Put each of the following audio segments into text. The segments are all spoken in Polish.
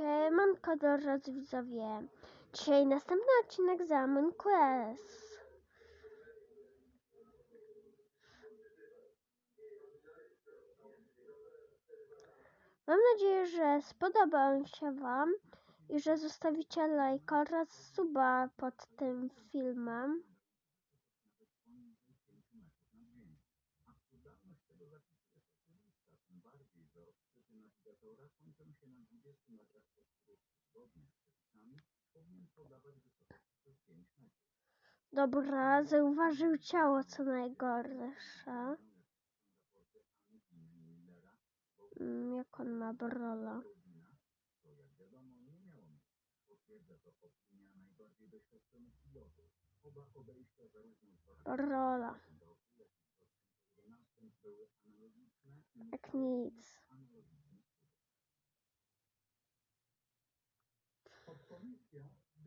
Siemanko drodzy widzowie. Dzisiaj następny odcinek z Amon Quest. Mam nadzieję, że spodoba on się Wam i że zostawicie lajka oraz suba pod tym filmem. Dobra, zauważył ciało co najgorsze. Mm, Jak on ma brola? Rola. Jak nic.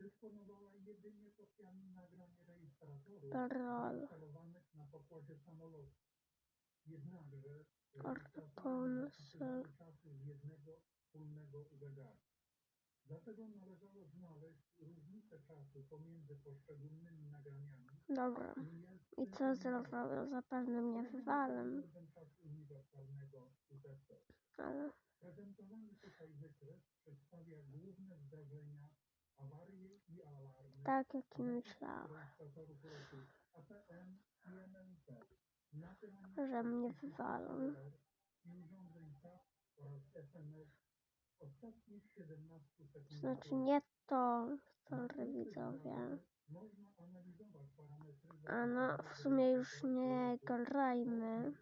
Dysponowała jedynie kopiami nagrań rejestratorów instalowanych na pokładzie samolotu. Jednakże rejestratory czasu z jednego wspólnego UBG. Dlatego należało znaleźć różnicę czasu pomiędzy poszczególnymi nagraniami Dobra. i co zrobił? Zapewne mnie wywalę. Ale Prezentowany tutaj wykres przedstawia główne zdarzenia, awarie i alarmy tak jak i myślałem, że mnie wywalą. i urządzeń TAP oraz SMS w ostatnich 17 sekundach. Znaczy nie to, sorry widzowie. A no, w sumie już nie grajmy.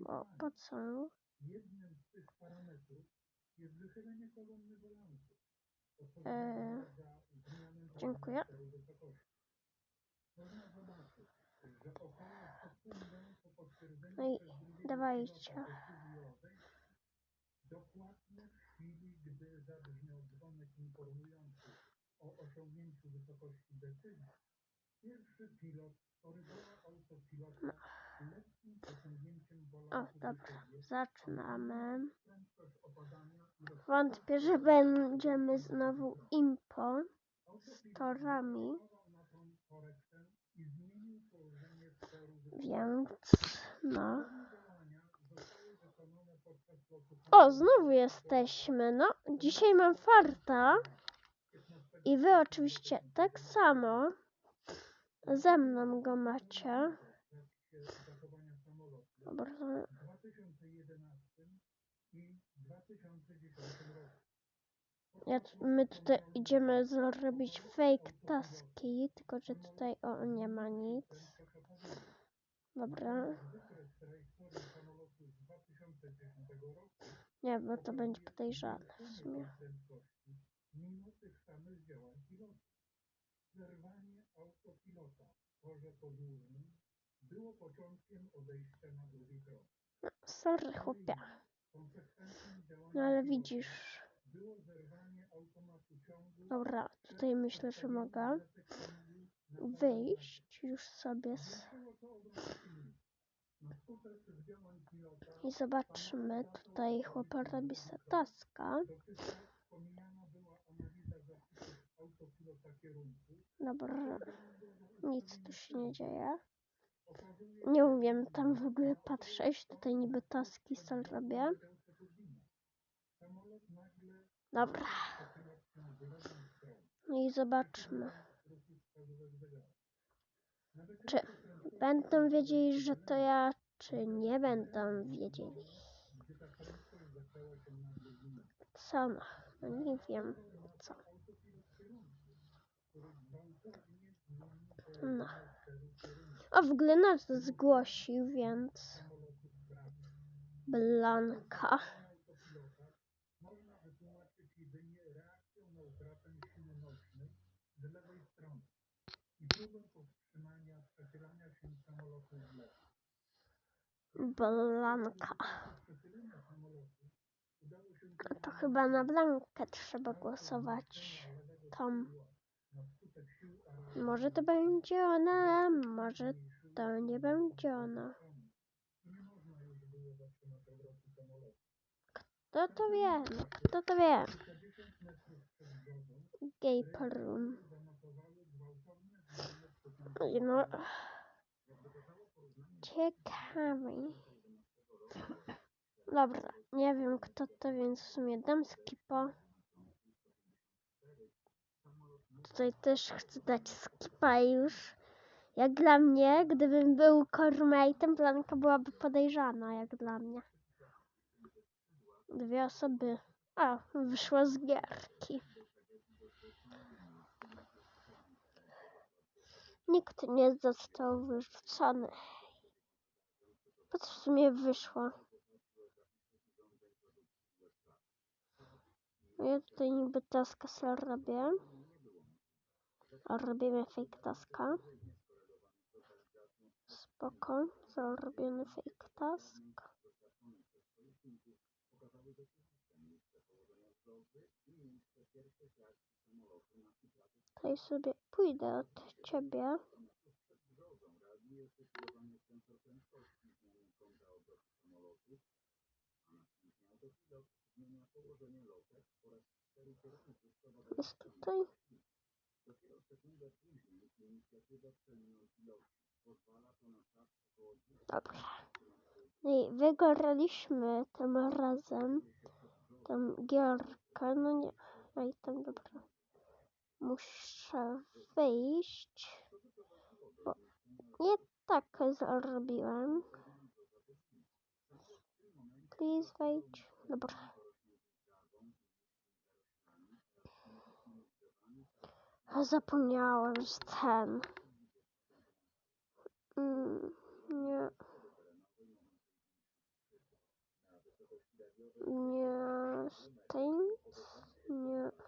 Bo po co? Jednym z tych parametrów jest wychylenie kolumny balansu. Dziękuję. No i dawajcie. dokładnie w chwili, gdy zabrzmiał dzwonek informujący o osiągnięciu wysokości decyzji, pierwszy pilot korygował autopilota lekkim przeciągnięciem O, dobra, zaczynamy. Wątpię, że będziemy znowu impo torami, więc no. O, znowu jesteśmy. No, dzisiaj mam farta. I wy oczywiście tak samo. Ze mną go macie. Dobra, w 2011 i 2010 roku. My tutaj idziemy zrobić fake taski, tylko że tutaj o nie ma nic. Dobra. Wykres trajektorii samolotu z 2010 roku Nie, bo to będzie podejrzane w sumie. mimo tych samych działań. Zerwanie autopilota w torze podłużnym było początkiem odejścia na drugi krok. No, sorry działaniem No ale widzisz. było zerwanie Dobra, tutaj myślę, że mogę wyjść już sobie z... I zobaczymy, tutaj chłopak robi taska. Dobra, nic tu się nie dzieje. Nie umiem tam w ogóle patrzeć, tutaj niby taski sobie robię. Dobra, pochylał się w lewą stronę. no i zobaczmy, czy będą wiedzieli, że to ja, czy nie będą wiedzieli. Co no, no nie wiem, co. No. O, w ogóle nas zgłosił, więc... Blanka. autopilota można wytłumaczyć jedynie reakcją na utratę siły nośnej z lewej strony i próbą powstrzymania przechylania się samolotu w lewo. Blanka. Się To chyba na Blankę trzeba głosować. Tom. Może to będzie ona, może to nie będzie ona. Kto to wie? No, Kto to wie? Escape room. No. Ciekawe. Dobra, nie wiem kto to, więc w sumie dam skipa. Tutaj też chcę dać skipa już. Jak dla mnie, gdybym był coremate'em, Blanka byłaby podejrzana, jak dla mnie. Dwie osoby. A, wyszła z gierki. Nikt nie został wyrzucony. Po co w sumie wyszła? Ja tutaj niby taska sobie robię. Robimy fake taska. Spoko, zrobiony fake task. Tutaj sobie pójdę od ciebie. Jest tutaj. Dobrze. No i wygraliśmy tym razem tą gierkę. No nie, no i tam dobra. Muszę wyjść, bo nie tak zrobiłem. Please wejdź. Dobra. Zapomniałem, że ten. Mm, nie. Nie. Stains? Nie.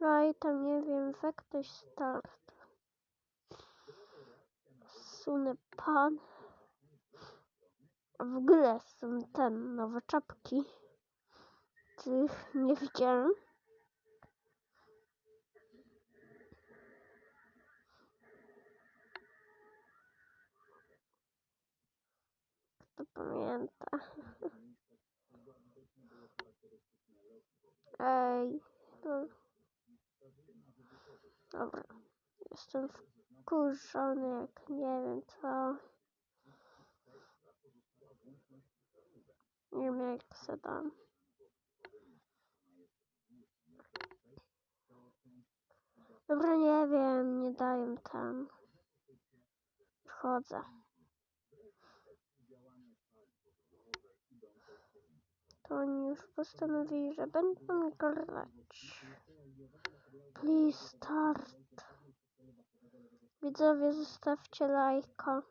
No i tam nie wiem, we start. Sunę pan. W ogóle są ten nowe czapki. Tych nie widziałem. Kto pamięta? Ej, no. Dobra. Jestem wkurzony, jak nie wiem co. Nie wiem jak se dam. Dobra, nie wiem, nie daję tam. Wchodzę. To oni już postanowili, że będą grać. Please start. Widzowie, zostawcie lajka.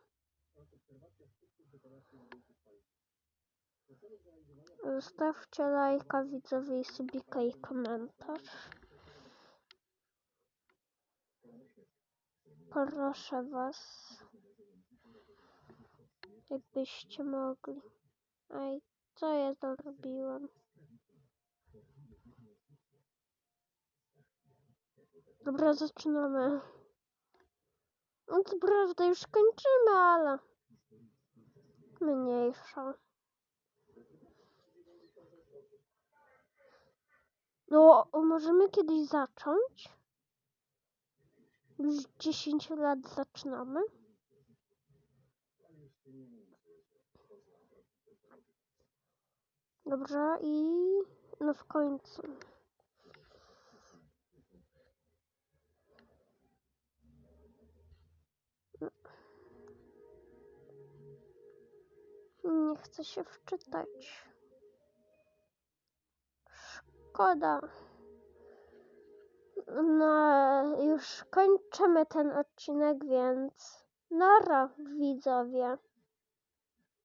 Zostawcie lajka widzowie i subika i komentarz. Proszę was. Jakbyście mogli. Ej, co ja zrobiłem? Dobra, zaczynamy. No to prawda, już kończymy, ale mniejsza. No, możemy kiedyś zacząć? Już 10 lat zaczynamy. Dobrze i no w końcu. Nie chcę się wczytać. Szkoda. No, już kończymy ten odcinek, więc nara widzowie.